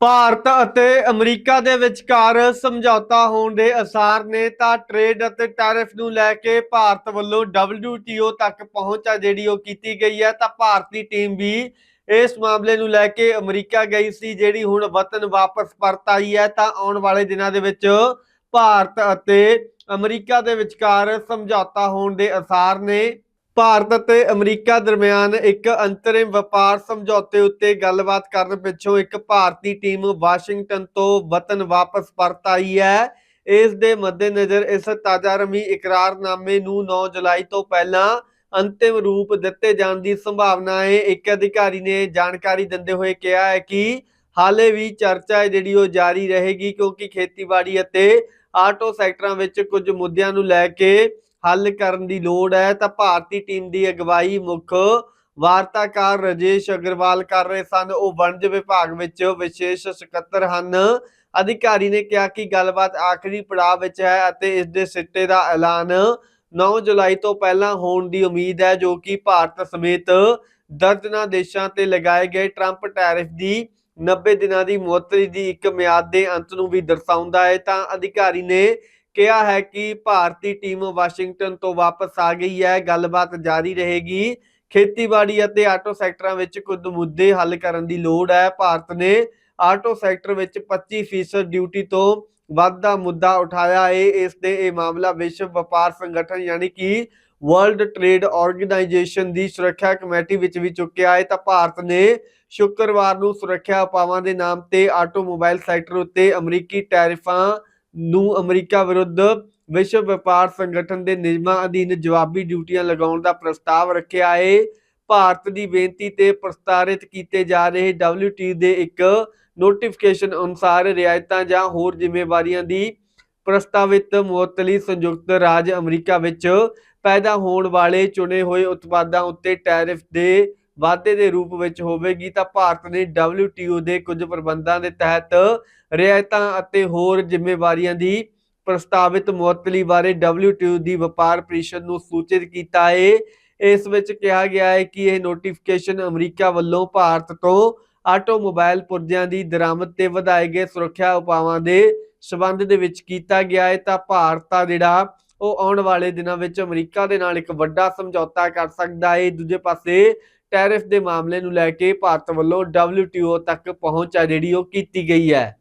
ਭਾਰਤ ਅਤੇ ਅਮਰੀਕਾ ਦੇ ਵਿਚਕਾਰ ਸਮਝੌਤਾ ਹੋਣ ਦੇ ਅਸਾਰ ਨੇ ਤਾਂ ਟ੍ਰੇਡ ਅਤੇ ਟੈਰਿਫ ਨੂੰ ਲੈ ਕੇ ਭਾਰਤ ਵੱਲੋਂ WTO ਤੱਕ ਪਹੁੰਚ ਆ ਜਿਹੜੀ ਉਹ ਕੀਤੀ ਗਈ ਹੈ, ਤਾਂ ਭਾਰਤੀ ਟੀਮ ਵੀ ਇਸ ਮਾਮਲੇ ਨੂੰ ਲੈ ਕੇ ਅਮਰੀਕਾ ਗਈ ਸੀ, ਜਿਹੜੀ ਹੁਣ ਵਤਨ ਵਾਪਸ ਪਰਤ ਆਈ ਹੈ, ਤਾਂ ਆਉਣ ਵਾਲੇ ਦਿਨਾਂ ਦੇ ਵਿੱਚ ਭਾਰਤ ਅਤੇ ਅਮਰੀਕਾ ਦੇ ਵਿਚਕਾਰ ਸਮਝੌਤਾ ਹੋਣ ਦੇ ਅਸਾਰ ਨੇ। ਭਾਰਤ ਅਤੇ ਅਮਰੀਕਾ ਦਰਮਿਆਨ ਇੱਕ ਅੰਤਰਿਮ ਵਪਾਰ ਸਮਝੌਤੇ ਉੱਤੇ ਗੱਲਬਾਤ ਕਰਨ ਪਿੱਛੋਂ ਇੱਕ ਭਾਰਤੀ ਟੀਮ ਵਾਸ਼ਿੰਗਟਨ ਤੋਂ ਵਤਨ ਵਾਪਸ ਪਰਤ ਆਈ ਹੈ। ਇਸ ਦੇ ਮੱਦੇਨਜ਼ਰ ਇਸ ਤਾਜ਼ਾ ਰਮੀ ਇਕਰਾਰਨਾਮੇ ਨੂੰ 9 ਜੁਲਾਈ ਤੋਂ ਪਹਿਲਾਂ ਅੰਤਿਮ ਰੂਪ ਦਿੱਤੇ ਜਾਣ ਦੀ ਸੰਭਾਵਨਾ ਹੈ। ਇੱਕ ਅਧਿਕਾਰੀ ਨੇ ਜਾਣਕਾਰੀ ਦਿੰਦੇ ਹੋਏ ਕਿਹਾ ਹੈ ਕਿ ਹਾਲੇ ਵੀ ਚਰਚਾ ਹੈ ਜਿਹੜੀ ਉਹ ਜਾਰੀ ਰਹੇਗੀ ਕਿਉਂਕਿ ਖੇਤੀਬਾੜੀ ਅਤੇ ਆਟੋ ਸੈਕਟਰਾਂ ਵਿੱਚ ਕੁਝ ਮੁੱਦਿਆਂ ਨੂੰ ਲੈ ਕੇ ਹੱਲ ਕਰਨ ਦੀ ਲੋੜ ਹੈ, ਤਾਂ ਭਾਰਤੀ ਟੀਮ ਦੀ ਅਗਵਾਈ ਮੁੱਖ ਵਾਰਤਾਕਾਰ ਰਜੇਸ਼ ਅਗਰਵਾਲ ਕਰ ਰਹੇ ਸਨ। ਉਹ ਵਣਜ ਵਿਭਾਗ ਵਿੱਚ ਵਿਸ਼ੇਸ਼ ਸਕੱਤਰ ਹਨ। ਅਧਿਕਾਰੀ ਨੇ ਕਿਹਾ ਕਿ ਗੱਲਬਾਤ ਆਖਰੀ ਪੜਾਅ ਵਿੱਚ ਹੈ ਅਤੇ ਇਸ ਦੇ ਸਿੱਟੇ ਦਾ ਐਲਾਨ 9 ਜੁਲਾਈ ਤੋਂ ਪਹਿਲਾਂ ਹੋਣ ਦੀ ਉਮੀਦ ਹੈ, ਜੋ ਕਿ ਭਾਰਤ ਸਮੇਤ ਦਰਜਨਾਂ ਦੇਸ਼ਾਂ ਤੇ ਲਗਾਏ ਗਏ ਟਰੰਪ ਟੈਰਿਫ ਦੀ 90 ਦਿਨਾਂ ਦੀ ਮੁਅੱਤਲੀ ਦੀ ਇੱਕ ਮਿਆਦ ਦੇ ਅੰਤ ਨੂੰ ਵੀ ਦਰਸਾਉਂਦਾ ਹੈ। ਤਾਂ ਅਧਿਕਾਰੀ ਨੇ ਕਿਹਾ ਹੈ ਕਿ ਭਾਰਤੀ ਟੀਮ ਵਾਸ਼ਿੰਗਟਨ ਤੋਂ ਵਾਪਸ ਆ ਗਈ ਹੈ। ਗੱਲਬਾਤ ਜਾਰੀ ਰਹੇਗੀ। ਖੇਤੀਬਾੜੀ ਅਤੇ ਆਟੋ ਸੈਕਟਰਾਂ ਵਿੱਚ ਕੁਝ ਮੁੱਦੇ ਹੱਲ ਕਰਨ ਦੀ ਲੋੜ ਹੈ। ਭਾਰਤ ਨੇ ਆਟੋ ਸੈਕਟਰ ਵਿੱਚ 25% ਡਿਊਟੀ ਤੋਂ ਵੱਧ ਦਾ ਮੁੱਦਾ ਉਠਾਇਆ ਹੈ। ਇਸ ਦੇ ਇਹ ਮਾਮਲਾ ਵਿਸ਼ਵ ਵਪਾਰ ਸੰਗਠਨ ਯਾਨੀ ਕਿ ਵਰਲਡ ਟ੍ਰੇਡ ਆਰਗੇਨਾਈਜੇਸ਼ਨ ਦੀ ਸੁਰੱਖਿਆ ਕਮੇਟੀ ਵਿੱਚ ਵੀ ਚੁੱਕਿਆ ਹੈ। ਤਾਂ ਭਾਰਤ ਨੇ ਸ਼ੁੱਕਰਵਾਰ ਨੂੰ ਸੁਰੱਖਿਆ ਉਪਾਵਾਂ ਦੇ ਨਾਮ ਤੇ ਆਟੋਮੋਬਾਈਲ ਸੈਕਟਰ ਉੱਤੇ ਅਮਰੀਕੀ ਟੈਰਿਫਾਂ ਨੂੰ ਅਮਰੀਕਾ ਵਿਰੁੱਧ ਵਿਸ਼ਵ ਵਪਾਰ ਸੰਗਠਨ ਦੇ ਨਿਯਮਾਂ ਅਧੀਨ ਜਵਾਬੀ ਡਿਊਟੀਆਂ ਲਗਾਉਣ ਦਾ ਪ੍ਰਸਤਾਵ ਰੱਖਿਆ ਹੈ ਭਾਰਤ ਦੀ ਬੇਨਤੀ ਤੇ ਪ੍ਰਸਤਾਰਿਤ ਕੀਤੇ ਜਾ ਰਹੇ WTO ਦੇ ਇੱਕ ਨੋਟੀਫਿਕੇਸ਼ਨ ਅਨੁਸਾਰ ਰਿਆਇਤਾਂ ਜਾਂ ਹੋਰ ਜ਼ਿੰਮੇਵਾਰੀਆਂ ਦੀ ਪ੍ਰਸਤਾਵਿਤ ਮੁਅੱਤਲੀ ਸੰਯੁਕਤ ਰਾਜ ਅਮਰੀਕਾ ਵਿੱਚ ਪੈਦਾ ਹੋਣ ਵਾਲੇ ਚੁਣੇ ਹੋਏ ਉਤਪਾਦਾਂ ਉੱਤੇ ਟੈਰਿਫ ਦੇ ਵਾਧੇ ਦੇ ਰੂਪ ਵਿੱਚ ਹੋਵੇਗੀ, ਤਾਂ ਭਾਰਤ ਨੇ WTO ਦੇ ਕੁਝ ਪ੍ਰਬੰਧਾਂ ਦੇ ਤਹਿਤ ਰਿਆਇਤਾਂ ਅਤੇ ਹੋਰ ਜ਼ਿੰਮੇਵਾਰੀਆਂ ਦੀ ਪ੍ਰਸਤਾਵਿਤ ਮੁਅੱਤਲੀ ਬਾਰੇ WTO ਦੀ ਵਪਾਰ ਪ੍ਰੀਸ਼ਦ ਨੂੰ ਸੂਚਿਤ ਕੀਤਾ ਹੈ ਇਸ ਵਿੱਚ ਕਿਹਾ ਗਿਆ ਹੈ ਕਿ ਇਹ ਨੋਟੀਫਿਕੇਸ਼ਨ ਅਮਰੀਕਾ ਵੱਲੋਂ ਭਾਰਤ ਤੋਂ ਆਟੋਮੋਬਾਈਲ ਪੁਰਜਿਆਂ ਦੀ ਦਰਾਮਦ ਤੇ ਵਧਾਏ ਗਏ ਸੁਰੱਖਿਆ ਉਪਾਵਾਂ ਦੇ ਸਬੰਧ ਦੇ ਵਿੱਚ ਕੀਤਾ ਗਿਆ ਹੈ ਤਾਂ ਭਾਰਤ ਆ ਜਿਹੜਾ ਉਹ ਆਉਣ ਵਾਲੇ ਦਿਨਾਂ ਵਿੱਚ ਅਮਰੀਕਾ ਦੇ ਨਾਲ ਇੱਕ ਵੱਡਾ ਸਮਝੌਤਾ ਕਰ ਸਕਦਾ ਹੈ ਦੂਜੇ ਪਾਸੇ ਟੈਰਿਫ ਦੇ ਮਾਮਲੇ ਨੂੰ ਲੈ ਕੇ ਭਾਰਤ ਵੱਲੋਂ WTO ਤੱਕ ਪਹੁੰਚ ਆ ਜਿਹੜੀ ਉਹ ਕੀਤੀ ਗਈ ਹੈ।